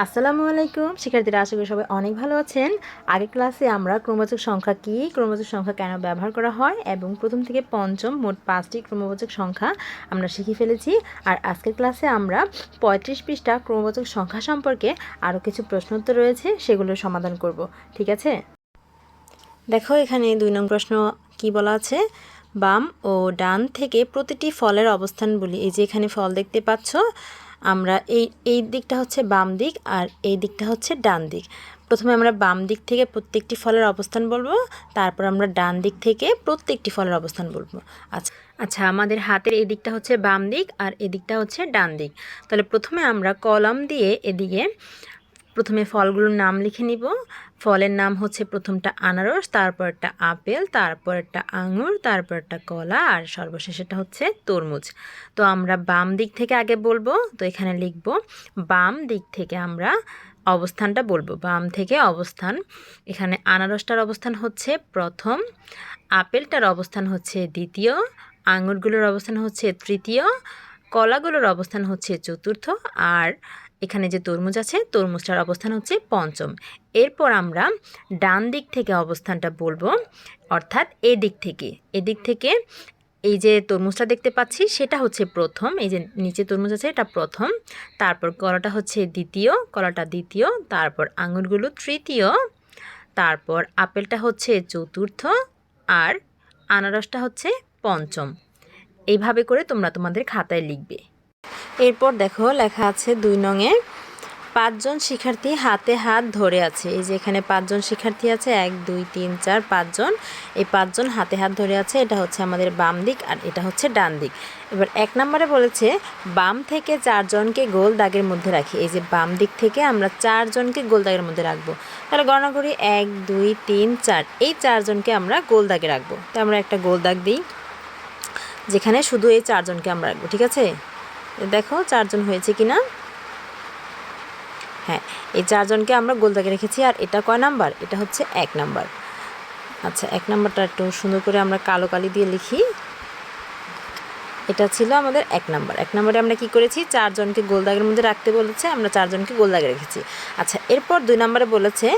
আসসালামু আলাইকুম। শিক্ষার্থীরা, আশা করি সবাই অনেক ভালো আছেন। আগের ক্লাসে আমরা ক্রমবাচক সংখ্যা কী ক্রমবাচক সংখ্যা কেন ব্যবহার করা হয় এবং প্রথম থেকে পঞ্চম মোট পাঁচটি ক্রমবাচক সংখ্যা আমরা শিখে ফেলেছি। আর আজকের ক্লাসে আমরা পঁয়ত্রিশ পৃষ্ঠা ক্রমবাচক সংখ্যা সম্পর্কে আরও কিছু প্রশ্ন প্রশ্নোত্তর রয়েছে সেগুলোর সমাধান করব। ঠিক আছে? দেখো, এখানে দুই নং প্রশ্ন কি বলা আছে? বাম ও ডান থেকে প্রতিটি ফলের অবস্থান বলি। এই যে এখানে ফল দেখতে পাচ্ছ আমরা এই এই দিকটা হচ্ছে বাম দিক আর এই দিকটা হচ্ছে ডান দিক। প্রথমে আমরা বাম দিক থেকে প্রত্যেকটি ফলের অবস্থান বলব, তারপর আমরা ডান দিক থেকে প্রত্যেকটি ফলের অবস্থান বলব। আচ্ছা আচ্ছা আমাদের হাতের এদিকটা দিকটা হচ্ছে বাম দিক আর এদিকটা হচ্ছে ডান দিক। তাহলে প্রথমে আমরা কলম দিয়ে এদিকে প্রথমে ফলগুলোর নাম লিখে নিব। ফলের নাম হচ্ছে প্রথমটা আনারস, তারপরটা আপেল, তারপরটা আঙুর, তারপরটা কলা, আর সর্বশেষেটা হচ্ছে তরমুজ। তো আমরা বাম দিক থেকে আগে বলব, তো এখানে লিখব, বাম দিক থেকে আমরা অবস্থানটা বলব। বাম থেকে অবস্থান, এখানে আনারসটার অবস্থান হচ্ছে প্রথম, আপেলটার অবস্থান হচ্ছে দ্বিতীয়, আঙুরগুলোর অবস্থান হচ্ছে তৃতীয়, কলাগুলোর অবস্থান হচ্ছে চতুর্থ, আর এখানে যে তরমুজ আছে, তরমুজটার অবস্থান হচ্ছে পঞ্চম। এরপর আমরা ডান দিক থেকে অবস্থানটা বলব, অর্থাৎ এদিক থেকে। এদিক থেকে এই যে তরমুজটা দেখতে পাচ্ছি, সেটা হচ্ছে প্রথম। এই যে নিচে তরমুজ আছে, এটা প্রথম। তারপর কলাটা হচ্ছে দ্বিতীয়, কলাটা দ্বিতীয়, তারপর আঙুরগুলো তৃতীয়, তারপর আপেলটা হচ্ছে চতুর্থ, আর আনারসটা হচ্ছে পঞ্চম। এইভাবে করে তোমরা তোমাদের খাতায় লিখবে। এরপর দেখো লেখা আছে দুই নঙে পাঁচজন শিক্ষার্থী হাতে হাত ধরে আছে। এই যে এখানে পাঁচজন শিক্ষার্থী আছে, এক, দুই, তিন, চার, পাঁচজন। এই পাঁচজন হাতে হাত ধরে আছে, এটা হচ্ছে আমাদের বাম দিক আর এটা হচ্ছে ডান দিক। এবার এক নম্বরে বলেছে, বাম থেকে চারজনকে গোল দাগের মধ্যে রাখি। এই যে বাম দিক থেকে আমরা চারজনকে গোল দাগের মধ্যে রাখব। তাহলে গণনা করি, এক, দুই, তিন, চার। এই চারজনকে আমরা গোল দাগে রাখব। তো আমরা একটা গোল দাগ দিই, যেখানে শুধু এই চারজনকে আমরা রাখব, ঠিক আছে? দেখো চারজন হয়েছে কি না হ্যাঁ এই চারজনকে আমরা গোলদাগে রেখেছি, আর এটা কয় নাম্বার? এটা হচ্ছে এক নাম্বার। আচ্ছা এক নাম্বারটা একটু সুন্দর করে আমরা কালো কালি দিয়ে লিখি। এটা ছিল আমাদের এক নাম্বার। এক নম্বরে আমরা কি করেছি? চারজনকে গোলদাগের মধ্যে রাখতে বলেছে, আমরা চারজনকে গোলদাগে রেখেছি। আচ্ছা এরপর দুই নম্বরে বলেছে,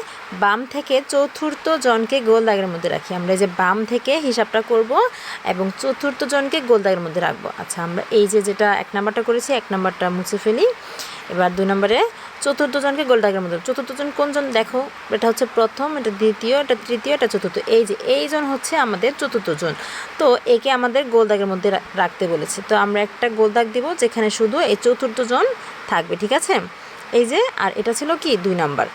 বাম থেকে চতুর্থ জনকে গোলদাগের মধ্যে রাখি। আমরা এই যে বাম থেকে হিসাবটা করব এবং চতুর্থ জনকে গোলদাগের মধ্যে রাখব। আচ্ছা আমরা এই যে যেটা এক নাম্বারটা করেছি, এক নাম্বারটা মুছে ফেলি। এবার দুই নম্বরে চতুর্থ জনকে গোল দাগের মধ্যে চতুর্থ জন কোনজন দেখো, এটা হচ্ছে প্রথম, এটা দ্বিতীয়, এটা তৃতীয়, এটা চতুর্থ। এই যে, এই জন হচ্ছে আমাদের চতুর্থ জন। তো একে আমাদের গোল দাগের মধ্যে রাখতে বলেছে। তো আমরা একটা গোল দাগ দিব যেখানে শুধু এই চতুর্থ জন থাকবে, ঠিক আছে? এই যে, আর এটা ছিল কি? দুই নাম্বার।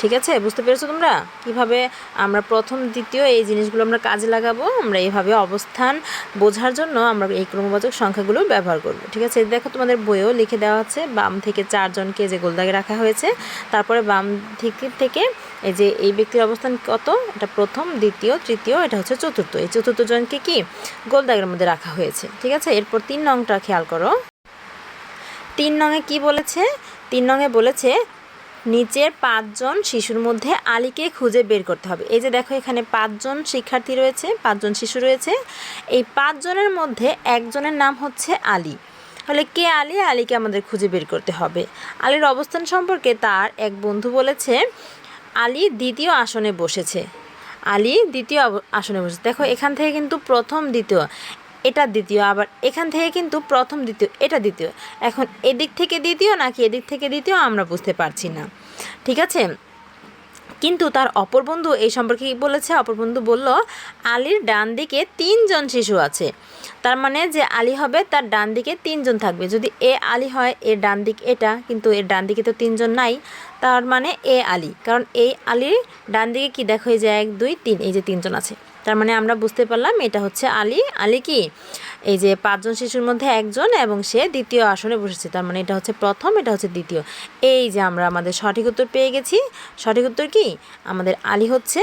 ঠিক আছে? বুঝতে পেরেছ তোমরা? কীভাবে আমরা প্রথম, দ্বিতীয় এই জিনিসগুলো আমরা কাজে লাগাবো, আমরা এইভাবে অবস্থান বোঝার জন্য আমরা এই ক্রমবাচক সংখ্যাগুলো ব্যবহার করব। ঠিক আছে? দেখো তোমাদের বইও লিখে দেওয়া আছে, বাম থেকে চারজনকে যে গোলদাগে রাখা হয়েছে, তারপরে বাম থেকে থেকে এই যে এই ব্যক্তির অবস্থান কত? এটা প্রথম, দ্বিতীয়, তৃতীয়, এটা হচ্ছে চতুর্থ। এই চতুর্থ জনকে কি? গোলদাগের মধ্যে রাখা হয়েছে। ঠিক আছে? এরপর তিন নংটা খেয়াল করো। তিন নঙে কি বলেছে? তিন নঙে বলেছে নিচের পাঁচজন শিশুর মধ্যে আলীকে খুঁজে বের করতে হবে। এই যে দেখো এখানে পাঁচজন শিক্ষার্থী রয়েছে, পাঁচজন শিশু রয়েছে। এই পাঁচজনের মধ্যে একজনের নাম হচ্ছে আলী। তাহলে কে আলী? আলীকে আমাদের খুঁজে বের করতে হবে। আলীর অবস্থান সম্পর্কে তার এক বন্ধু বলেছে, আলী দ্বিতীয় আসনে বসেছে। আলী দ্বিতীয় আসনে বসেছে। দেখো এখান থেকে কিন্তু প্রথম, দ্বিতীয়। এটা দ্বিতীয়, আবার এখান থেকে কিন্তু প্রথম দ্বিতীয়, এটা দ্বিতীয়। এখন এদিক থেকে দ্বিতীয় নাকি এদিক থেকে দ্বিতীয় আমরা বুঝতে পারছি না। ঠিক আছে? কিন্তু তার অপর বন্ধু এই সম্পর্কে কী বলেছে? অপর বন্ধু বলল, আলীর ডান দিকে তিনজন শিশু আছে। তার মানে যে আলী হবে, তার ডান দিকে তিনজন থাকবে। যদি এ আলী হয় এর ডান দিক এটা, কিন্তু এর ডান দিকে তো তিনজন নাই। তার মানে এ আলী। কারণ এই আলীর ডান দিকে কি দেখো? এই যে এক, দুই, তিন, এই যে তিনজন আছে। তার মানে আমরা বুঝতে পারলাম এটা হচ্ছে আলী। আলী কি? এই যে পাঁচজন শিশুর মধ্যে একজন এবং সে দ্বিতীয় আসনে বসেছে। তার মানে এটা হচ্ছে প্রথম, এটা হচ্ছে দ্বিতীয়। এই যে আমরা আমাদের সঠিক উত্তর পেয়ে গেছি। সঠিক উত্তর কি? আমাদের আলী হচ্ছে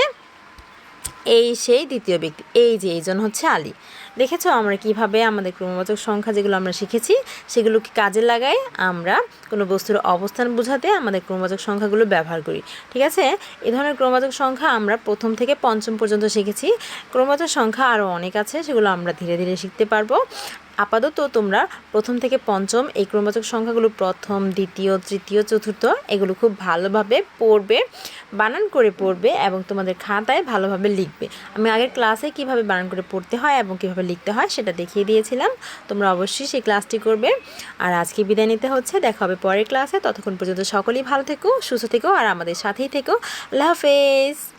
এই সেই দ্বিতীয় ব্যক্তি, এই যে এইজন হচ্ছে আলী। দেখেছ আমরা কীভাবে আমাদের ক্রমবাচক সংখ্যা যেগুলো আমরা শিখেছি, সেগুলোকে কাজে লাগাই, আমরা কোনো বস্তুর অবস্থান বোঝাতে আমাদের ক্রমবাচক সংখ্যাগুলো ব্যবহার করি। ঠিক আছে? এ ধরনের ক্রমবাচক সংখ্যা আমরা প্রথম থেকে পঞ্চম পর্যন্ত শিখেছি। ক্রমবাচক সংখ্যা আরও অনেক আছে, সেগুলো আমরা ধীরে ধীরে শিখতে পারব। আপাতত তোমরা প্রথম থেকে পঞ্চম এই ক্রমবাচক সংখ্যাগুলো প্রথম, দ্বিতীয়, তৃতীয়, চতুর্থ এগুলো খুব ভালোভাবে পড়বে, বানান করে পড়বে এবং তোমাদের খাতায় ভালোভাবে লিখবে। আমি আগের ক্লাসে কীভাবে বানান করে পড়তে হয় এবং কীভাবে লিখতে হয় সেটা দেখিয়ে দিয়েছিলাম। তোমরা অবশ্যই সেই ক্লাসটি করবে। আর আজকে বিদায় নিতে হচ্ছে। দেখা হবে পরের ক্লাসে। ততক্ষণ পর্যন্ত সকলেই ভালো থেকো, সুস্থ থেকো, আর আমাদের সাথেই থেকো। আল্লাহ হাফেজ।